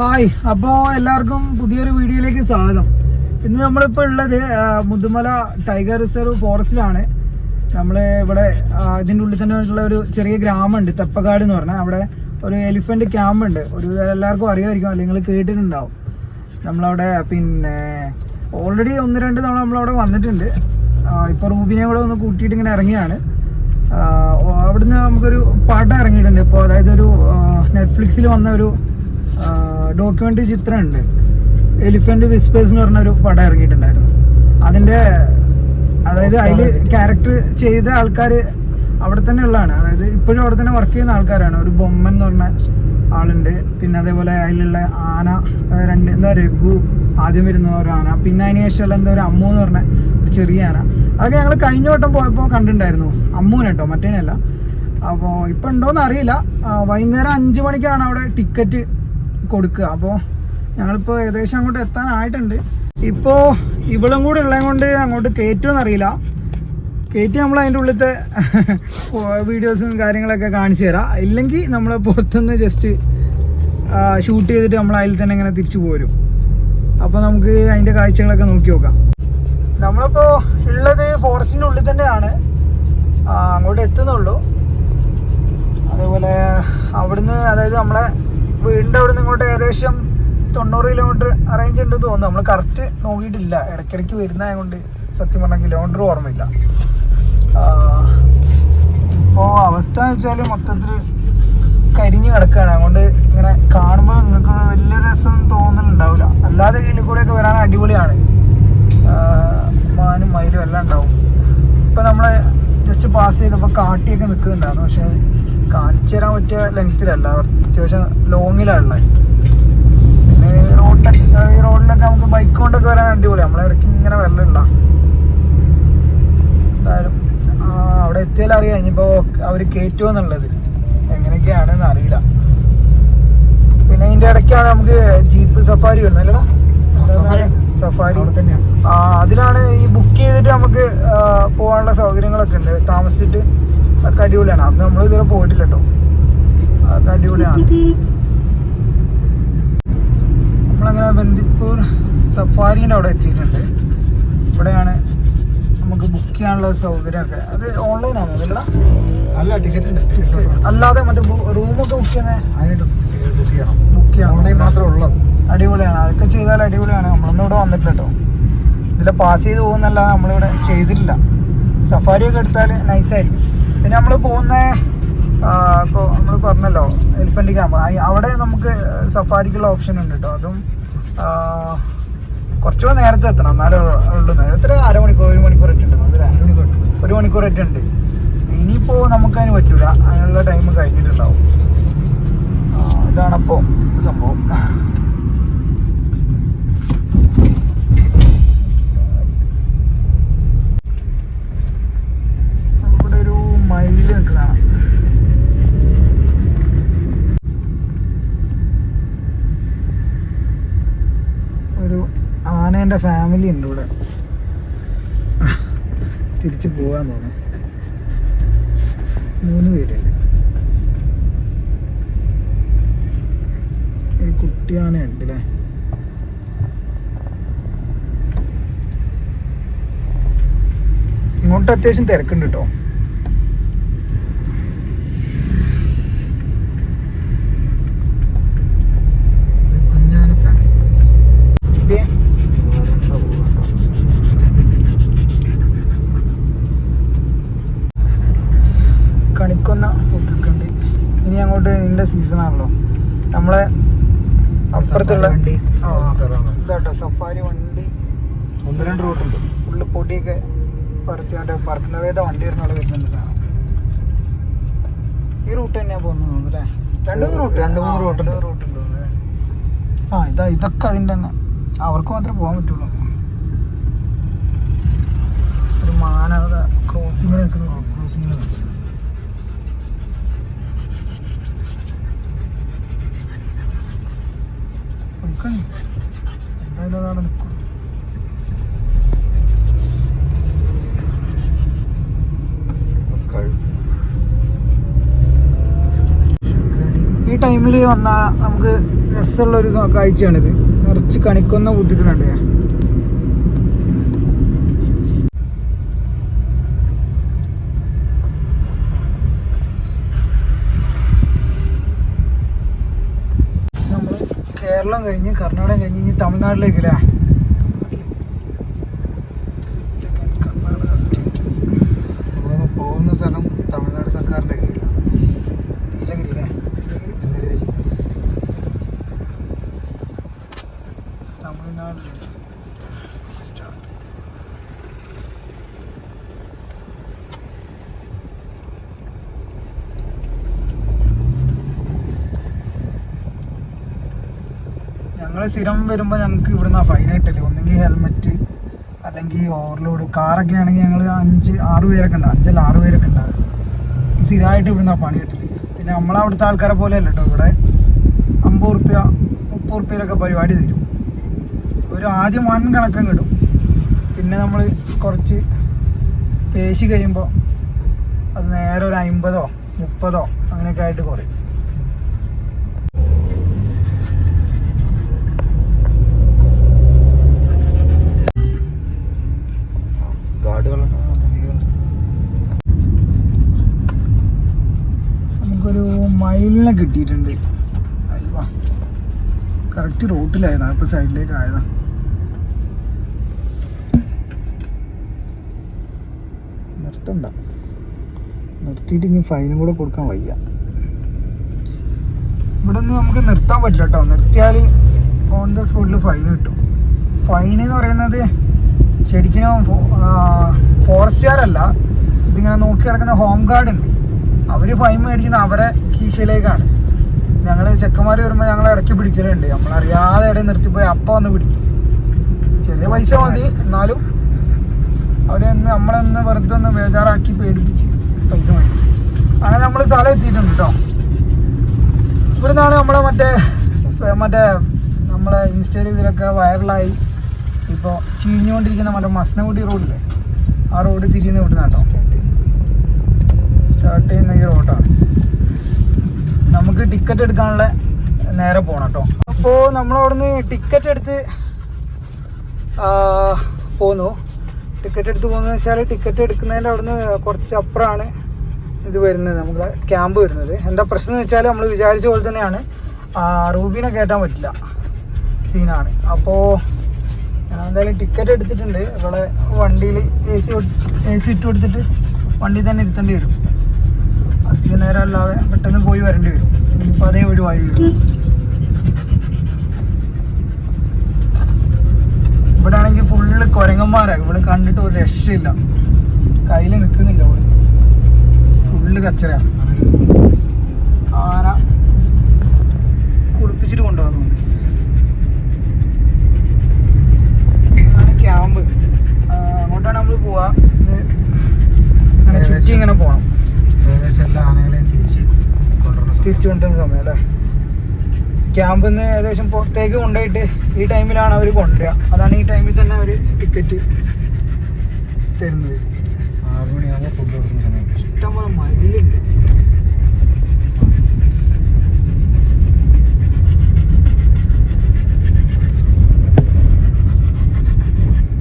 Hi അപ്പോൾ എല്ലാവർക്കും പുതിയൊരു വീഡിയോയിലേക്ക് സ്വാഗതം. ഇന്ന് നമ്മളിപ്പോൾ ഉള്ളത് മുതുമല ടൈഗർ റിസർവ് ഫോറസ്റ്റിലാണ്. നമ്മൾ ഇവിടെ ഇതിന്റെ ഉള്ളിൽ തന്നെ ഉള്ള ഒരു ചെറിയ ഗ്രാമമുണ്ട് തെപ്പക്കാട് എന്ന് പറഞ്ഞാൽ. അവിടെ ഒരു എലിഫന്റ് ക്യാമ്പ് ഉണ്ട്. ഒരു എല്ലാവർക്കും അറിയാമായിരിക്കും അല്ലെങ്കിൽ കേട്ടിട്ടുണ്ടാവും. നമ്മളവിടെ പിന്നെ ഓൾറെഡി ഒന്ന് രണ്ട് തവണ നമ്മളവിടെ വന്നിട്ടുണ്ട്. ഇപ്പോൾ റൂബിനെ കൂടെ ഒന്ന് കൂട്ടിയിട്ട് ഇങ്ങനെ ഇറങ്ങിയാണ്. അവിടുന്ന് നമുക്കൊരു പാട്ട് ഇറങ്ങിയിട്ടുണ്ട്. ഇപ്പോൾ അതായത് ഒരു നെറ്റ്ഫ്ലിക്സിൽ വന്ന ഒരു ഡോക്യുമെന്ററി ചിത്രമുണ്ട്. എലിഫന്റ് വിസ്പേഴ്സ് എന്ന് പറഞ്ഞൊരു പടം ഇറങ്ങിയിട്ടുണ്ടായിരുന്നു. അതിന്റെ അതായത് അതിൽ ക്യാരക്ടർ ചെയ്ത ആൾക്കാർ അവിടെ തന്നെ ഉള്ളതാണ്. അതായത് ഇപ്പോഴും അവിടെ തന്നെ വർക്ക് ചെയ്യുന്ന ആൾക്കാരാണ്. ഒരു ബൊമ്മൻ എന്ന് പറഞ്ഞ ആളുണ്ട്. പിന്നെ അതേപോലെ അതിലുള്ള ആന രണ്ട് എന്താ രഘു ആദ്യം വരുന്ന ഒരു ആന. പിന്നെ അതിന് ശേഷമുള്ള എന്താ ഒരു അമ്മു എന്ന് പറഞ്ഞ ഒരു ചെറിയ ആന. അതൊക്കെ ഞങ്ങൾ കഴിഞ്ഞ വട്ടം പോയപ്പോൾ കണ്ടിട്ടുണ്ടായിരുന്നു. അമ്മുവിനെ കേട്ടോ മറ്റേനല്ല അപ്പോൾ ഇപ്പം ഉണ്ടോയെന്ന് അറിയില്ല. വൈകുന്നേരം അഞ്ച് മണിക്കാണ് അവിടെ ടിക്കറ്റ് കൊടുക്കുക. അപ്പോൾ ഞങ്ങളിപ്പോൾ ഏകദേശം അങ്ങോട്ട് എത്താനായിട്ടുണ്ട്. ഇപ്പോൾ ഇവളും കൂടെ ഉള്ളത് കൊണ്ട് അങ്ങോട്ട് കയറ്റുമെന്ന് അറിയില്ല കയറ്റി നമ്മൾ അതിന്റെ ഉള്ളിലത്തെ വീഡിയോസും കാര്യങ്ങളൊക്കെ കാണിച്ചു തരാം. ഇല്ലെങ്കിൽ നമ്മൾ പുറത്തുനിന്ന് ജസ്റ്റ് ഷൂട്ട് ചെയ്തിട്ട് നമ്മൾ അതിൽ തന്നെ ഇങ്ങനെ തിരിച്ചു പോരും. അപ്പോൾ നമുക്ക് അതിന്റെ കാഴ്ചകളൊക്കെ നോക്കി നോക്കാം. നമ്മളിപ്പോൾ ഉള്ളത് ഫോറസ്റ്റിന്റെ ഉള്ളിൽ തന്നെയാണ്. അങ്ങോട്ട് എത്തുന്നുള്ളൂ. അതേപോലെ അവിടുന്ന് അതായത് നമ്മളെ വീടിന്റെ അവിടെ ഇങ്ങോട്ട് ഏകദേശം തൊണ്ണൂറ് കിലോമീറ്റർ അറേഞ്ച് ഉണ്ട് തോന്നുന്നു. നമ്മൾ കറക്റ്റ് നോക്കിയിട്ടില്ല. ഇടയ്ക്കിടയ്ക്ക് വരുന്നതായതുകൊണ്ട് സത്യം പറഞ്ഞാൽ കിലോമീറ്റർ ഓർമ്മയില്ല. ഇപ്പോൾ അവസ്ഥ വെച്ചാൽ മൊത്തത്തിൽ കരിഞ്ഞ് കിടക്കുകയാണ് അതുകൊണ്ട് ഇങ്ങനെ കാണുമ്പോൾ നിങ്ങൾക്ക് വലിയ രസം തോന്നലുണ്ടാവില്ല അല്ലാതെ കയ്യിൽ കൂടെയൊക്കെ വരാൻ അടിപൊളിയാണ്. മാനും മയിലും എല്ലാം ഉണ്ടാവും. ഇപ്പം നമ്മൾ ജസ്റ്റ് പാസ് ചെയ്തപ്പോൾ കാട്ടിയൊക്കെ നിൽക്കുന്നുണ്ടായിരുന്നു പക്ഷെ കാണിച്ചു തരാൻ പറ്റിയ ലെങ്ത്തിലല്ല അത്യാവശ്യം ലോങ്ങിലാണ് ഉള്ളത് പിന്നെ ഈ ഈ റോഡിലൊക്കെ നമുക്ക് ബൈക്ക് കൊണ്ടൊക്കെ വരാൻ അടിപൊളി നമ്മളെ ഇടയ്ക്ക് ഇങ്ങനെ വരലില്ല. എന്തായാലും അവിടെ എത്തിയാലും അറിയാം. ഇനിയിപ്പോൾ അവർ കയറ്റുമോ എന്നുള്ളത്. എങ്ങനെയൊക്കെയാണെന്ന് അറിയില്ല. പിന്നെ ഇതിന്റെ ഇടയ്ക്കാണ് നമുക്ക് ജീപ്പ് സഫാരി വരുന്നത് അല്ലടാ? സഫാരി ആ അതിലാണ് ഈ ബുക്ക് ചെയ്തിട്ട് നമുക്ക് പോകാനുള്ള സൗകര്യങ്ങളൊക്കെ ഉണ്ട്. താമസിച്ചിട്ട് അതൊക്കെ അടിപൊളിയാണ്. അത് നമ്മൾ ഇതുവരെ പോയിട്ടില്ല കേട്ടോ അതൊക്കെ അടിപൊളിയാണ്. നമ്മളങ്ങനെ ബന്ദിപ്പൂർ സഫാരിന്റെ അവിടെ എത്തിയിട്ടുണ്ട്. ഇവിടെയാണ് നമുക്ക് ബുക്ക് ചെയ്യാനുള്ള സൗകര്യമൊക്കെ. അത് ഓൺലൈനാണോ അതല്ല അല്ല ടിക്കറ്റ് ഉണ്ട്. അല്ലാതെ മറ്റേ റൂമൊക്കെ ബുക്ക് ചെയ്യുന്നത് അതിനായിട്ട് ബുക്ക് ചെയ്യണം. ബുക്ക് ചെയ്യണം. ഓൺലൈൻ മാത്രമേ ഉള്ളൂ. അടിപൊളിയാണ്. അതൊക്കെ ചെയ്താൽ അടിപൊളിയാണ്. നമ്മളൊന്നും ഇവിടെ വന്നിട്ടില്ല കേട്ടോ ഇതിൽ പാസ് ചെയ്ത് പോകുന്നല്ലാതെ നമ്മളിവിടെ ചെയ്തിട്ടില്ല. സഫാരിയൊക്കെ എടുത്താൽ നൈസായിരിക്കും പിന്നെ നമ്മൾ പോകുന്ന ഇപ്പോൾ നമ്മൾ പറഞ്ഞല്ലോ എലിഫന്റ് ക്യാമ്പ് അവിടെ നമുക്ക് സഫാരിക്കുള്ള ഓപ്ഷൻ ഉണ്ട് കേട്ടോ അതും കുറച്ചുകൂടെ നേരത്തെ എത്തണം. എന്നാലേ ഉള്ളൂ. എത്ര? അരമണിക്കൂർ ഒരു മണിക്കൂർ ഉണ്ട്. ഒരു മണിക്കൂർ ഉണ്ട്. ഇനിയിപ്പോൾ നമുക്കതിന് പറ്റൂല. അതിനുള്ള ടൈം കഴിഞ്ഞിട്ടുണ്ടാവും. ഇതാണപ്പോൾ സംഭവം ഇവിടെ ഒരു മയിൽ നിൽക്കുന്നതാണ് ഒരു ആനേന്റെ ഫാമിലി ഉണ്ട് ഇവിടെ. തിരിച്ചു പോകാൻ തോന്നുന്നു. മൂന്ന് പേരുണ്ട് ഒരു കുട്ടിയാനെ ആനയുണ്ട് അല്ലേ ഇങ്ങോട്ട് അത്യാവശ്യം തിരക്കുണ്ട് കേട്ടോ കുഞ്ഞാന ഫാമിലി ദേ, കണിക്കൊന്ന ഒത്തുക്കുണ്ട് ഇനി അങ്ങോട്ട് ഇതിന്റെ സീസൺ ആണല്ലോ നമ്മളെ അപ്പുറത്തുള്ള വണ്ടി. ഇതാട്ടോ സഫാരി വണ്ടി. ഒന്ന് രണ്ട് റൂട്ടുണ്ട്. ഫുള്ള് പൊടിയൊക്കെ പറിച്ച് മറ്റേ പറക്കുന്ന വേദ വണ്ടി വരുന്നുള്ള വരുന്നുണ്ട് സാധനം ഈ റൂട്ട് തന്നെയാ പോകുന്നത് അല്ലേ? രണ്ട് മൂന്ന് റൂട്ട് രണ്ട് മൂന്ന് route ഉണ്ട്. റൂട്ട് ഉണ്ട് ആ ഇതാ ഇതൊക്കെ അതിന്റെ തന്നെ. അവർക്ക് മാത്രമേ പോകാൻ പറ്റുള്ളൂ. ഒരു മാന ക്രോസിംഗ് നിൽക്കുന്നു. ക്രോസിങ്ങിൽ എന്തായാലും അതാണ് നിൽക്കും. ഈ ടൈമിൽ വന്നാൽ നമുക്ക് രസമുള്ള ഒരു കാഴ്ചയാണിത്. നിറച്ച് കണിക്കൊന്ന കുത്തിക്കുന്നുണ്ട് ഞാൻ നമ്മൾ കേരളം കഴിഞ്ഞ് കർണാടക കഴിഞ്ഞ് ഇനി തമിഴ്നാട്ടിലേക്ക് അല്ലേ കർണാടക സ്റ്റേറ്റ് അപ്പോൾ പോകുന്ന സ്ഥലം തമിഴ്നാട് സർക്കാരിന്റെ കീഴിലാണ് നീലഗിരി അല്ലേ നീലഗിരി ജില്ല. തമിഴ്നാട് സ്റ്റാർട്ട് ഞങ്ങൾ സ്ഥിരം വരുമ്പോൾ ഞങ്ങൾക്ക് ഇവിടുന്ന് ഫൈൻ കിട്ടില്ല ഒന്നെങ്കിൽ ഹെൽമെറ്റ് അല്ലെങ്കിൽ ഓവർലോഡ് കാറൊക്കെ ആണെങ്കിൽ ഞങ്ങൾ അഞ്ച് ആറ് പേരൊക്കെ ഉണ്ടാവും അഞ്ചല്ല ആറ് പേരൊക്കെ ഉണ്ടാവും സ്ഥിരമായിട്ട് ഇവിടുന്ന് പണി കിട്ടില്ല പിന്നെ നമ്മളവിടുത്തെ ആൾക്കാരെ പോലെ അല്ല കേട്ടോ ഇവിടെ അമ്പത് റുപ്യ മുപ്പത് റുപ്യയിലൊക്കെ പരിപാടി തരും. ഒരു ആദ്യം വൺ കണക്കം കിട്ടും. പിന്നെ നമ്മൾ കുറച്ച് പേശി കഴിയുമ്പോൾ അത് നേരെ ഒരു അമ്പതോ മുപ്പതോ അങ്ങനെയൊക്കെ ആയിട്ട് കുറയും ഗാർഡുകളുണ്ട് നമുക്കൊരു മൈലിനെ കിട്ടിയിട്ടുണ്ട്. അയ്യോ. കറക്റ്റ് റോട്ടിലായതാണ് ഇപ്പൊ സൈഡിലേക്ക് ആയതാ. നിർത്തണ്ട. നിർത്തിയിട്ട് ഇനി ഫൈനും കൂടെ കൊടുക്കാൻ വയ്യ. ഇവിടെ നിന്ന് നമുക്ക് നിർത്താൻ പറ്റില്ല കേട്ടോ നിർത്തിയാൽ ഓൺ ദ സ്പോട്ടിൽ ഫൈൻ കിട്ടും. ഫൈൻ എന്ന് പറയുന്നത് ശരിക്കും ഫോറസ്റ്റുകാരല്ല ഇതിങ്ങനെ നോക്കി കിടക്കുന്ന ഹോം ഗാർഡ് ഉണ്ട് അവർ ഫൈൻ മേടിക്കുന്ന അവരെ കീശയിലേക്കാണ്. ഞങ്ങൾ ചെക്കന്മാർ വരുമ്പോൾ ഞങ്ങൾ ഇടയ്ക്ക് പിടിക്കലുണ്ട്. നമ്മളറിയാതെ ഇടയിൽ നിർത്തിപ്പോയി അപ്പ വന്ന് പിടിക്കും. ചെറിയ പൈസ മതി എന്നാലും അവരെ നമ്മളൊന്ന് വെറുതെ ഒന്ന് ബേജാറാക്കി പേടിപ്പിച്ച് പൈസ മതി അങ്ങനെ നമ്മൾ സ്ഥലം എത്തിയിട്ടുണ്ട് കേട്ടോ ഇവിടുന്നാണ് നമ്മളെ മറ്റേ മറ്റേ നമ്മളെ ഇൻസ്റ്റയിൽ ഇതിലൊക്കെ വൈറലായി ഇപ്പോൾ ചീഞ്ഞുകൊണ്ടിരിക്കുന്ന മറ്റേ മസ്നകുട്ടി റോഡില്ലേ ആ റോഡ് തിരിയുന്ന ഇവിടുന്ന് സ്റ്റാർട്ട് ചെയ്യുന്ന ഈ റോഡാണ് നമുക്ക് ടിക്കറ്റ് എടുക്കാനുള്ള നേരെ പോകണം കേട്ടോ അപ്പോൾ നമ്മളവിടുന്ന് ടിക്കറ്റ് എടുത്ത് പോന്നു. ടിക്കറ്റ് എടുത്ത് പോകുന്നത് വെച്ചാൽ ടിക്കറ്റ് എടുക്കുന്നതിന്റെ അവിടുന്ന് കുറച്ച് അപ്പുറമാണ് ഇത് വരുന്നത് നമ്മുടെ ക്യാമ്പ് വരുന്നത്. എന്താ പ്രശ്നം എന്ന് വെച്ചാൽ നമ്മൾ വിചാരിച്ച പോലെ തന്നെയാണ്. റൂബിനെ റൂബീനെ കയറ്റാൻ പറ്റില്ല സീനാണ്. അപ്പോൾ ഞാൻ എന്തായാലും ടിക്കറ്റ് എടുത്തിട്ടുണ്ട്. ഇവിടെ വണ്ടിയിൽ എ സി എ സി ഇട്ട് കൊടുത്തിട്ട് വണ്ടി തന്നെ ഇരുത്തേണ്ടി വരും. അധികം നേരം അല്ലാതെ പെട്ടെന്ന് പോയി വരേണ്ടി വരും. ഇനിയിപ്പോൾ അതേ ഒരു വഴി വരും ഇവിടെ ആണെങ്കിൽ ഫുള്ള് കുരങ്ങന്മാരാണ് ഇവിടെ കണ്ടിട്ട് ഒരു രക്ഷയില്ല. കയ്യിൽ നിൽക്കുന്നില്ല ഇവിടെ. ഫുള്ള് കച്ചറ ആന കുളിപ്പിച്ചിട്ട് കൊണ്ടുവന്നു ക്യാമ്പ്. അങ്ങോട്ടാണ് നമ്മൾ പോവാ. ഇങ്ങനെ ചുറ്റി ഇങ്ങനെ പോകണം ഏകദേശം എല്ലാ ആനകളെയും തിരിച്ച് കൊണ്ടുവരുന്ന. തിരിച്ചു കൊണ്ടുവരുന്ന സമയം അല്ലേ? ക്യാമ്പിൽ നിന്ന് ഏകദേശം പുറത്തേക്ക് കൊണ്ടുപോയിട്ട് ഈ ടൈമിലാണ് അവർ കൊണ്ടുവരിക. അതാണ് ഈ ടൈമിൽ തന്നെ അവർ ടിക്കറ്റ് തരുന്നത്. ആറ് മണിയാകുമ്പോൾ ഫുഡ് കൊടുക്കുന്ന സമയം. ഇഷ്ടംപോലെ മയിലുണ്ട്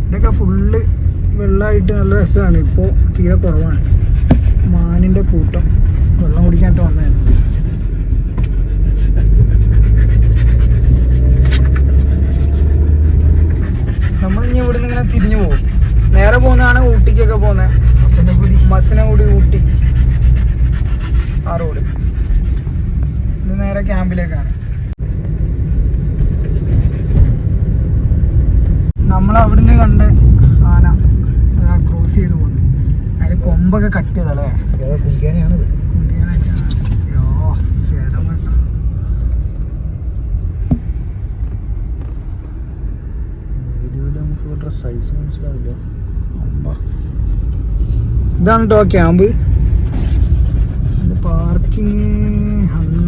ഇതൊക്കെ ഫുള്ള് വെള്ളമായിട്ട് നല്ല രസമാണ്. ഇപ്പോൾ തീരെ കുറവാണ്. മാനിന്റെ കൂട്ടം. വെള്ളം കുടിക്കാനായിട്ട് വന്നതാണ് നമ്മളിനി നിന്ന് ഇങ്ങനെ തിരിഞ്ഞു പോകും. നേരെ പോകുന്നതാണ് ഊട്ടിക്കൊക്കെ പോകുന്നത് മസനഗുഡി. ഊട്ടി. ആ റോഡ്. ഇത് നേരെ ക്യാമ്പിലേക്കാണ്. നമ്മൾ അവിടുന്ന് കണ്ട് ആന അതാ ക്രോസ് ചെയ്ത് പോകുന്നു അതിന് കൊമ്പൊക്കെ കട്ട് ചെയ്തല്ലേ അയ്യോ സൈസ് മനസ്സിലാവില്ല. ഇതാണ് കേട്ടോ ക്യാമ്പ്. പാർക്കിങ്.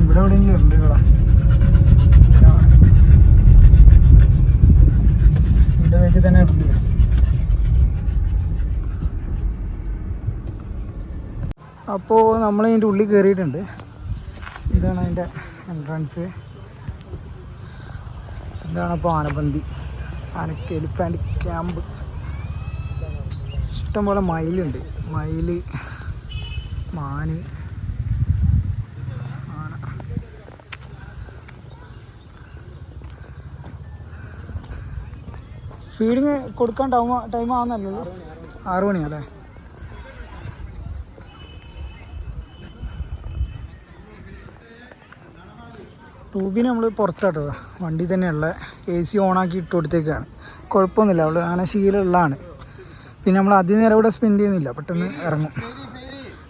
ഇവിടെ എവിടെയെങ്കിലും ഉണ്ട് ഇവിടെ. ഇതിന്റെ വേക്ക് തന്നെ ഉണ്ട് അപ്പോൾ നമ്മൾ ഇതിന്റെ ഉള്ളിൽ കയറിയിട്ടുണ്ട് ഇതാണ് അതിന്റെ എൻട്രൻസ് ഇതാണ് ഇപ്പോൾ ആനബന്തി ആനക്ക് എലിഫാന്റ് ക്യാമ്പ് ഇഷ്ടംപോലെ മയിലുണ്ട്. മയിൽ മാന് ആന. ഫീഡിങ് കൊടുക്കാൻ ടൈം ടൈം ആവുന്നല്ലോ ആറു മണിയല്ലേ റൂബിനെ നമ്മൾ പുറത്താട്ടോ. വണ്ടി തന്നെയുള്ള എ സി ഓണാക്കി ഇട്ട് കൊടുത്തേക്കാണ്. കുഴപ്പമൊന്നുമില്ല അവൾ അങ്ങനെ ശീലമുള്ളതാണ്. പിന്നെ നമ്മൾ അധികം നേരം ഇവിടെ സ്പെൻഡ് ചെയ്യുന്നില്ല പെട്ടെന്ന് ഇറങ്ങും.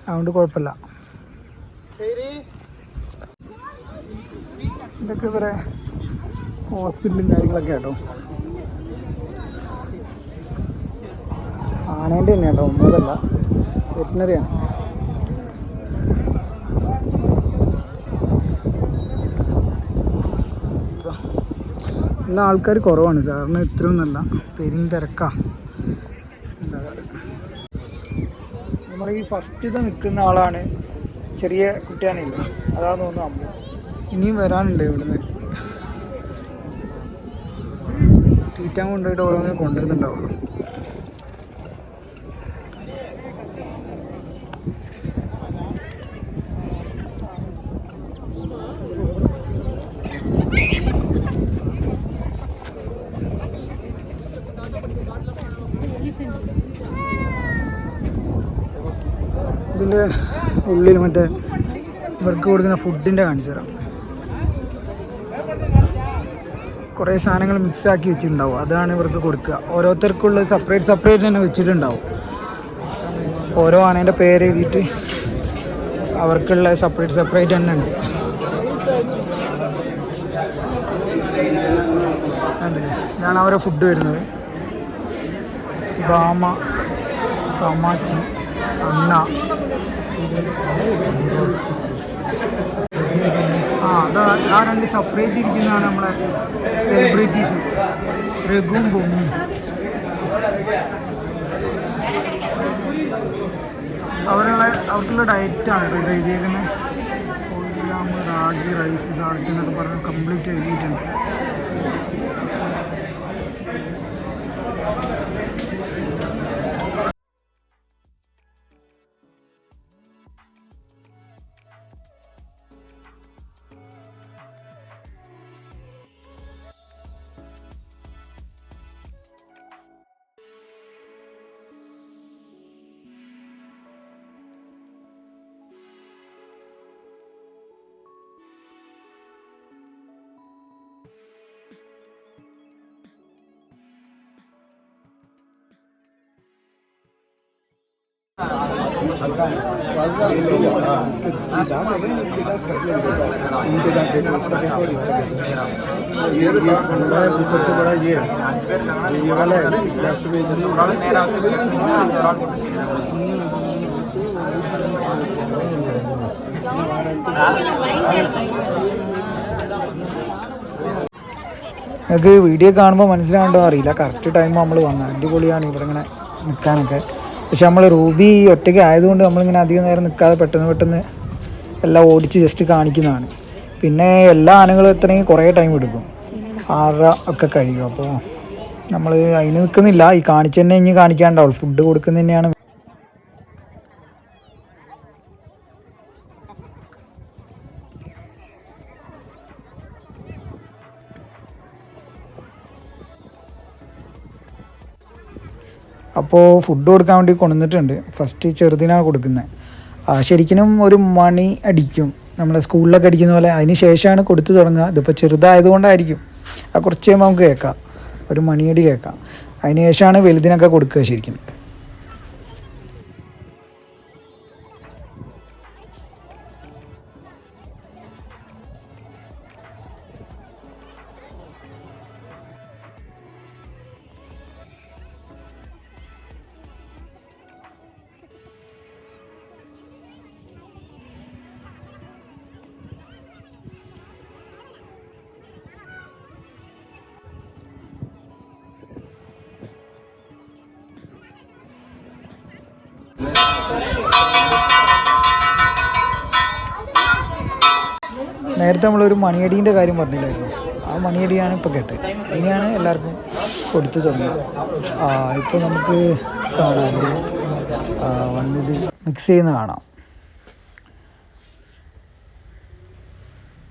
അതുകൊണ്ട് കുഴപ്പമില്ല. ഇതൊക്കെ ഇവരെ ഹോസ്പിറ്റലും കാര്യങ്ങളൊക്കെ കേട്ടോ ആനേന്റെ തന്നെ കേട്ടോ ഒന്നുമല്ല വെറ്റിനറിയാണ്. ഇന്ന് ആൾക്കാർ കുറവാണ്. സാറിന് ഇത്രയൊന്നുമല്ല പെരും തിരക്കാ. എന്താ നമ്മുടെ ഈ ഫസ്റ്റത്തെ നിൽക്കുന്ന ആളാണ്. ചെറിയ കുട്ടിയാണില്ല അതാ തോന്നുന്നു അമ്മ. ഇനിയും വരാനുണ്ട് ഇവിടുന്ന്. തീറ്റാൻ കൊണ്ടുപോയിട്ട് ഓരോന്നും കൊണ്ടുവരുന്നുണ്ടാവുള്ളൂ ഉള്ളിൽ മറ്റേ ഇവർക്ക് കൊടുക്കുന്ന ഫുഡിന്റെ കാണിച്ചു തരാം. കുറേ സാധനങ്ങൾ മിക്സ് ആക്കി വെച്ചിട്ടുണ്ടാവും. അതാണ് ഇവർക്ക് കൊടുക്കുക. ഓരോരുത്തർക്കുള്ള സെപ്പറേറ്റ് സെപ്പറേറ്റ് തന്നെ വെച്ചിട്ടുണ്ടാവും. ഓരോ ആണേന്റെ പേര് എഴുതിയിട്ട് അവർക്കുള്ള സെപ്പറേറ്റ് സെപ്പറേറ്റ് തന്നെ ഉണ്ട്? ഇതാണ് അവരെ ഫുഡ് വരുന്നത്. ഗാമ കമാച്ചി അണ്ണ ആ അതാ ആ രണ്ട് സെപ്പറേറ്റ് ഇരിക്കുന്നതാണ് നമ്മളെ സെലിബ്രിറ്റീസ് രഘുവും ബൊമ്മും അവരുള്ള അവർക്കുള്ള ഡയറ്റാണ് കേട്ടോ എഴുതിയേക്കുന്നത് ഗ്രാം റാഗി റൈസ് സാൾട്ട് എന്നൊക്കെ പറഞ്ഞ് കംപ്ലീറ്റ് എഴുതിയിട്ടുണ്ട്. ये सबसे बड़ा ये है ये वाला है लेफ्ट में നിങ്ങൾക്ക് വീഡിയോ കാണുമ്പോൾ മനസ്സിലാകണ്ടോ അറിയില്ല കറക്റ്റ് ടൈം നമ്മൾ വന്നത് അടിപൊളിയാണ് ഇവിടെ ഇങ്ങനെ നിൽക്കാനൊക്കെ പക്ഷെ നമ്മൾ റൂബി ഒറ്റയ്ക്ക് ആയതുകൊണ്ട് നമ്മളിങ്ങനെ അധികം നേരം നിൽക്കാതെ പെട്ടെന്ന് പെട്ടെന്ന് എല്ലാം ഓടിച്ച് ജസ്റ്റ് കാണിക്കുന്നതാണ്. പിന്നെ എല്ലാ ആനകളും എത്രയും കുറേ ടൈം എടുക്കും. ആറര ഒക്കെ കഴിയും. അപ്പോൾ നമ്മൾ അതിന് നിൽക്കുന്നില്ല ഈ കാണിച്ചു തന്നെ ഇനി കാണിക്കാണ്ടാവും ഫുഡ് കൊടുക്കുന്നത് അപ്പോൾ ഫുഡ് കൊടുക്കാൻ വേണ്ടി കൊണ്ടുവന്നിട്ടുണ്ട്. ഫസ്റ്റ് ചെറുതിനാണ് കൊടുക്കുന്നത് ശരിക്കും ഒരു മണി അടിക്കും. നമ്മളെ സ്കൂളിലൊക്കെ അടിക്കുന്ന പോലെ അതിന് ശേഷമാണ് കൊടുത്തു തുടങ്ങുക. ഇതിപ്പോൾ ചെറുതായതുകൊണ്ടായിരിക്കും. ആ കുറച്ച് കഴിയുമ്പോൾ നമുക്ക് കേൾക്കാം. ഒരു മണിയടി കേൾക്കാം. അതിന് ശേഷമാണ് വലുതിനൊക്കെ കൊടുക്കുക ശരിക്കും. നേരത്തെ നമ്മളൊരു മണിയടീന്റെ കാര്യം പറഞ്ഞില്ലായിരുന്നു. ആ മണിയടിയാണ് ഇപ്പോൾ കേട്ട്. ഇനിയാണ് എല്ലാവർക്കും കൊടുത്തു തുടങ്ങുന്നത് ഇപ്പോൾ നമുക്ക് കാണാം. ഒരു വന്നിത് മിക്സ് ചെയ്യുന്ന കാണാം.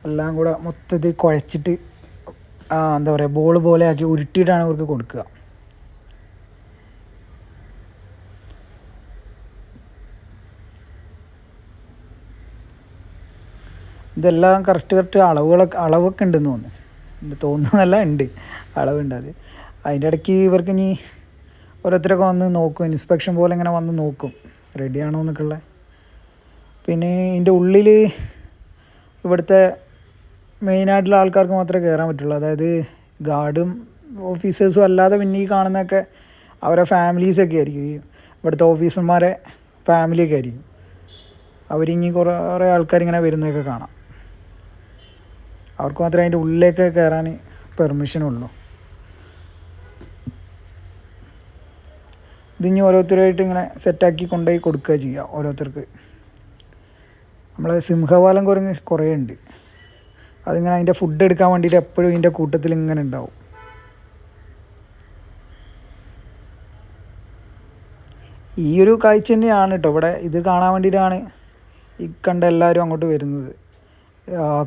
എല്ലാം കൂടെ മൊത്തത്തിൽ കുഴച്ചിട്ട് എന്താ പറയുക ബോൾ പോലെ ആക്കി ഉരുട്ടിയിട്ടാണ് അവർക്ക് കൊടുക്കുക. ഇതെല്ലാം കറക്റ്റ് കറക്റ്റ് അളവുകളൊക്കെ അളവൊക്കെ ഉണ്ടെന്ന് തോന്നുന്നു. തോന്നുന്നതല്ല ഉണ്ട്. അളവുണ്ട് അത്. അതിന്റെ ഇടയ്ക്ക് ഇവർക്ക് ഇനി ഓരോരുത്തരൊക്കെ വന്ന് നോക്കും ഇൻസ്പെക്ഷൻ പോലെ ഇങ്ങനെ വന്ന് നോക്കും. റെഡിയാണോ എന്നൊക്കെ ഉള്ള. പിന്നെ ഇതിന്റെ ഉള്ളിൽ ഇവിടുത്തെ മെയിനായിട്ടുള്ള ആൾക്കാർക്ക് മാത്രമേ കയറാൻ പറ്റുള്ളൂ. അതായത് ഗാർഡും ഓഫീസേഴ്സും അല്ലാതെ പിന്നെ ഈ കാണുന്നതൊക്കെ അവരെ ഫാമിലീസൊക്കെ ആയിരിക്കും. ഇവിടുത്തെ ഓഫീസർമാരെ ഫാമിലിയൊക്കെ ആയിരിക്കും. അവരിങ്ങി കുറേ ഇങ്ങനെ വരുന്നതൊക്കെ കാണാം. അവർക്ക് മാത്രമേ അതിന്റെ ഉള്ളിലേക്ക് കയറാൻ പെർമിഷൻ ഉള്ളൂ. ഇനി ഓരോരുത്തരായിട്ട് ഇങ്ങനെ സെറ്റാക്കി കൊണ്ടുപോയി കൊടുക്കുക ചെയ്യുക ഓരോരുത്തർക്ക്. നമ്മളെ സിംഹവാലം കുരങ്ങ് കുറേ ഉണ്ട് അതിങ്ങനെ അതിന്റെ ഫുഡ് എടുക്കാൻ വേണ്ടിയിട്ട് എപ്പോഴും ഇതിന്റെ കൂട്ടത്തിൽ ഇങ്ങനെ ഉണ്ടാവും. ഈ ഒരു കാഴ്ച തന്നെയാണ് കേട്ടോ ഇവിടെ ഇത് കാണാൻ വേണ്ടിയിട്ടാണ് ഈ കണ്ട എല്ലാവരും അങ്ങോട്ട് വരുന്നത്.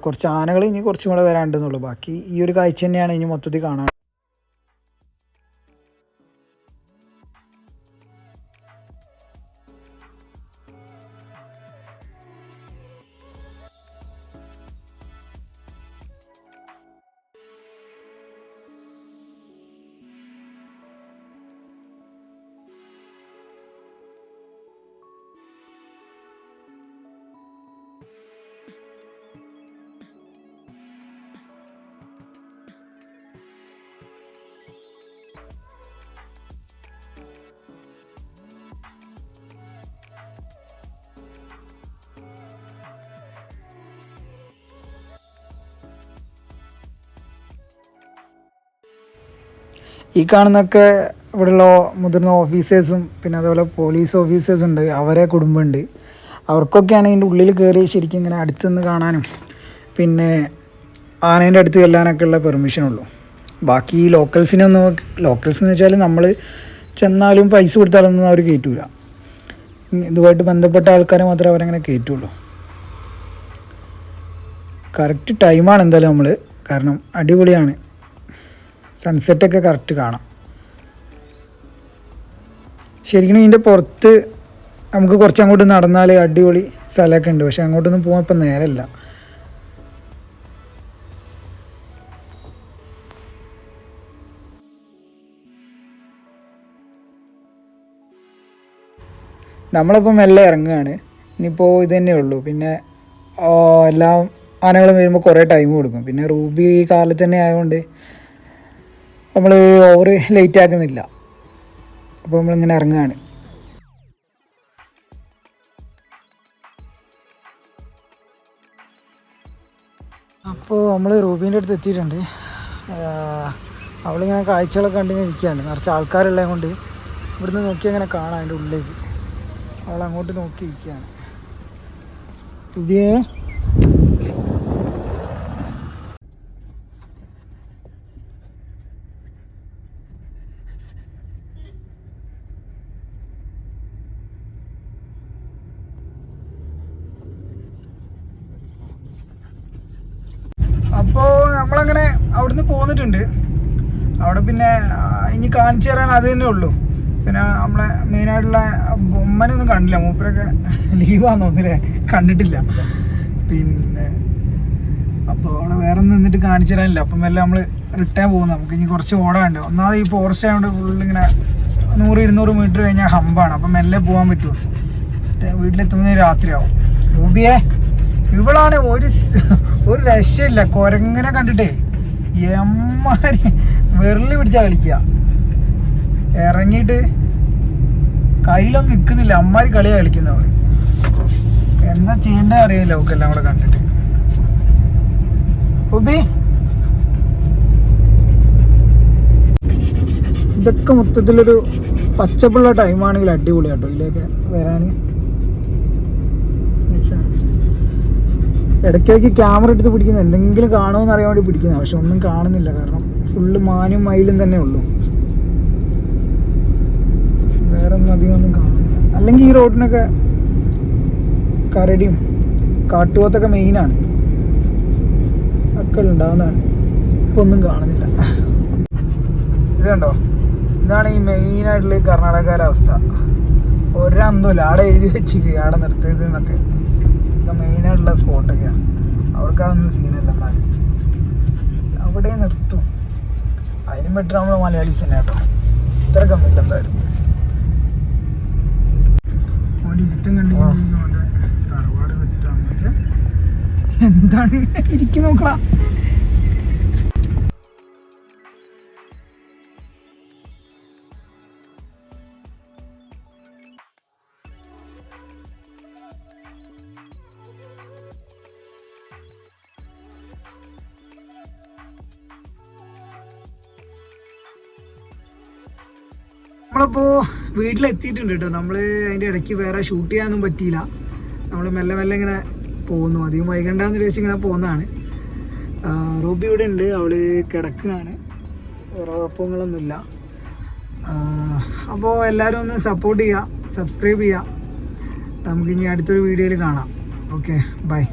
കുറച്ച് ആനകൾ ഇനി കുറച്ചും കൂടെ വരാണ്ടെന്നുള്ളൂ ബാക്കി ഈ ഒരു കാഴ്ച തന്നെയാണ് ഇനി മൊത്തത്തിൽ കാണാൻ ഈ കാണുന്നൊക്കെ ഇവിടെയുള്ള മുതിർന്ന ഓഫീസേഴ്സും പിന്നെ അതുപോലെ പോലീസ് ഓഫീസേഴ്സ് ഉണ്ട്. അവരെ കുടുംബമുണ്ട്. അവർക്കൊക്കെയാണ് ഇതിന്റെ ഉള്ളിൽ കയറി ശരിക്കും ഇങ്ങനെ അടുത്തുനിന്ന് കാണാനും പിന്നെ ആനേന്റെ അടുത്ത് ചെല്ലാനൊക്കെ ഉള്ള പെർമിഷൻ ഉള്ളൂ. ബാക്കി ഈ ലോക്കൽസിനൊന്നും ലോക്കൽസ് എന്ന് വെച്ചാൽ നമ്മൾ ചെന്നാലും പൈസ കൊടുത്താലൊന്നും അവർ കയറ്റൂല ഇതുമായിട്ട് ബന്ധപ്പെട്ട ആൾക്കാരെ മാത്രമേ അവരങ്ങനെ കയറ്റുള്ളൂ കറക്റ്റ് ടൈമാണ് എന്തായാലും നമ്മൾ കാരണം അടിപൊളിയാണ്. സൺസെറ്റൊക്കെ കറക്റ്റ് കാണാം. ശരിക്കും ഇതിന്റെ പുറത്ത് നമുക്ക് കുറച്ച് അങ്ങോട്ട് നടന്നാൽ അടിപൊളി സ്ഥലമൊക്കെ ഉണ്ട്. പക്ഷെ അങ്ങോട്ടൊന്നും പോകാൻ ഇപ്പം നേരമില്ല. നമ്മളിപ്പം മെല്ലെ ഇറങ്ങുകയാണ്. ഇനിയിപ്പോൾ ഇത് തന്നെ ഉള്ളൂ. പിന്നെ എല്ലാം ആനകളും വരുമ്പോൾ കുറേ ടൈം കൊടുക്കും. പിന്നെ റൂബി ഈ കാലത്ത് തന്നെ ആയതുകൊണ്ട് നമ്മൾ ഓവർ ലേറ്റ് ആക്കുന്നില്ല. അപ്പോൾ നമ്മളിങ്ങനെ ഇറങ്ങുകയാണ് അപ്പോൾ നമ്മൾ റൂബീന്റെ അടുത്ത് എത്തിയിട്ടുണ്ട്. അവളിങ്ങനെ കാഴ്ചകളൊക്കെ കണ്ടിങ്ങനെ ഇരിക്കുകയാണ്. നിറച്ച് ആൾക്കാരുള്ളത് കൊണ്ട് ഇവിടുന്ന് നോക്കി അങ്ങനെ കാണാം അതിന്റെ ഉള്ളിലേക്ക്. അവൾ അങ്ങോട്ട് നോക്കി ഇരിക്കുകയാണ്. റൂബിയേ അപ്പോൾ നമ്മളങ്ങനെ അവിടുന്ന് പോന്നിട്ടുണ്ട്. അവിടെ പിന്നെ ഇനി കാണിച്ചു തരാൻ അത് തന്നെ ഉള്ളൂ. പിന്നെ നമ്മളെ മെയിനായിട്ടുള്ള ബൊമ്മനൊന്നും കണ്ടില്ല. മൂപ്പരൊക്കെ ലീവാന്ന് തോന്നില്ലേ കണ്ടിട്ടില്ല. പിന്നെ അപ്പോൾ അവിടെ വേറെ നിന്നിട്ട് കാണിച്ചു തരാനില്ല. അപ്പം എല്ലാം നമ്മൾ റിട്ടേൺ പോകുന്നു. നമുക്ക് ഇനി കുറച്ച് ഓടാണ്ട് ഒന്നാമത് ഈ ഫോറസ്റ്റ് ആയതുകൊണ്ട് ഫുള്ള് ഇങ്ങനെ നൂറ് ഇരുന്നൂറ് മീറ്റർ കഴിഞ്ഞാൽ ഹമ്പാണ്. അപ്പം മെല്ലെ പോകാൻ പറ്റുള്ളൂ. വീട്ടിലെത്തുമ്പോൾ രാത്രിയാവും. റൂബിയെ ഇവളാണ് ഒരു ഒരു രക്ഷയില്ല. കൊരങ്ങനെ കണ്ടിട്ടേ. എമ്മാരി. വെറൽ പിടിച്ചാ കളിക്കുക ഇറങ്ങിയിട്ട് കയ്യിലൊന്നും നിൽക്കുന്നില്ല അമ്മാരി കളിയാ കളിക്കുന്നവൾ എന്താ ചെയ്യണ്ടേ അറിയില്ല. അവൾക്ക് എല്ലാം കൂടെ കണ്ടിട്ട്. ഉബി. ഇതൊക്കെ മൊത്തത്തിലൊരു പച്ചപ്പുള്ള ടൈമാണെങ്കിൽ അടിപൊളിയാട്ടോ. ഇതിലേക്ക് വരാൻ ഇടയ്ക്കിടയ്ക്ക് ക്യാമറ എടുത്ത് പിടിക്കുന്ന എന്തെങ്കിലും കാണുമെന്ന് അറിയാൻ വേണ്ടി പിടിക്കുന്ന പക്ഷെ ഒന്നും കാണുന്നില്ല. കാരണം ഫുള്ള് മാനും മയിലും തന്നെ ഉള്ളൂ. വേറെ ഒന്നും അധികം ഒന്നും കാണുന്നില്ല. അല്ലെങ്കിൽ ഈ റോഡിനൊക്കെ കരടിയും കാട്ടുപോത്തൊക്കെ മെയിനാണ് ഒക്കെ ഉണ്ടാവുന്നതാണ്. ഇപ്പൊ ഒന്നും കാണുന്നില്ല. ഇത് കണ്ടോ? ഇതാണ് ഈ മെയിനായിട്ടുള്ള ഈ കർണാടകക്കാരുടെ അവസ്ഥ. ഒരന്തമില്ല ആടെ എഴുതി വെച്ചിരിക്കുക ആടെ നിർത്തിയത് എന്നൊക്കെ. ഇതൊക്കെ മെയിനായിട്ടുള്ള സ്പോട്ടൊക്കെയാണ് അവർക്ക് അതൊന്നും സീനല്ല എന്നാലും അവിടെ നിർത്തും. അതിനും ബെറ്റർ നമ്മൾ മലയാളീസ് തന്നെ കേട്ടോ ഇത്ര കമ്മില്ല എന്തായാലും. ഇരുത്തം ഓന്റെ തറവാട് എന്താണ് ഇരിക്കും നോക്കടാ നമ്മളിപ്പോൾ വീട്ടിലെത്തിയിട്ടുണ്ട് കേട്ടോ നമ്മൾ അതിന്റെ ഇടയ്ക്ക് വേറെ ഷൂട്ട് ചെയ്യാനൊന്നും പറ്റിയില്ല. നമ്മൾ മെല്ലെ മെല്ലെ ഇങ്ങനെ പോകുന്നു. അധികം വൈകണ്ടെന്ന് വിചാരിച്ച് ഇങ്ങനെ പോകുന്നതാണ്. റൂബി ഇവിടെ ഉണ്ട്. അവൾ കിടക്കുകയാണ്. വേറെ കുഴപ്പങ്ങളൊന്നുമില്ല. അപ്പോൾ എല്ലാവരും ഒന്ന് സപ്പോർട്ട് ചെയ്യുക സബ്സ്ക്രൈബ് ചെയ്യുക നമുക്കിനി അടുത്തൊരു വീഡിയോയിൽ കാണാം. Okay bye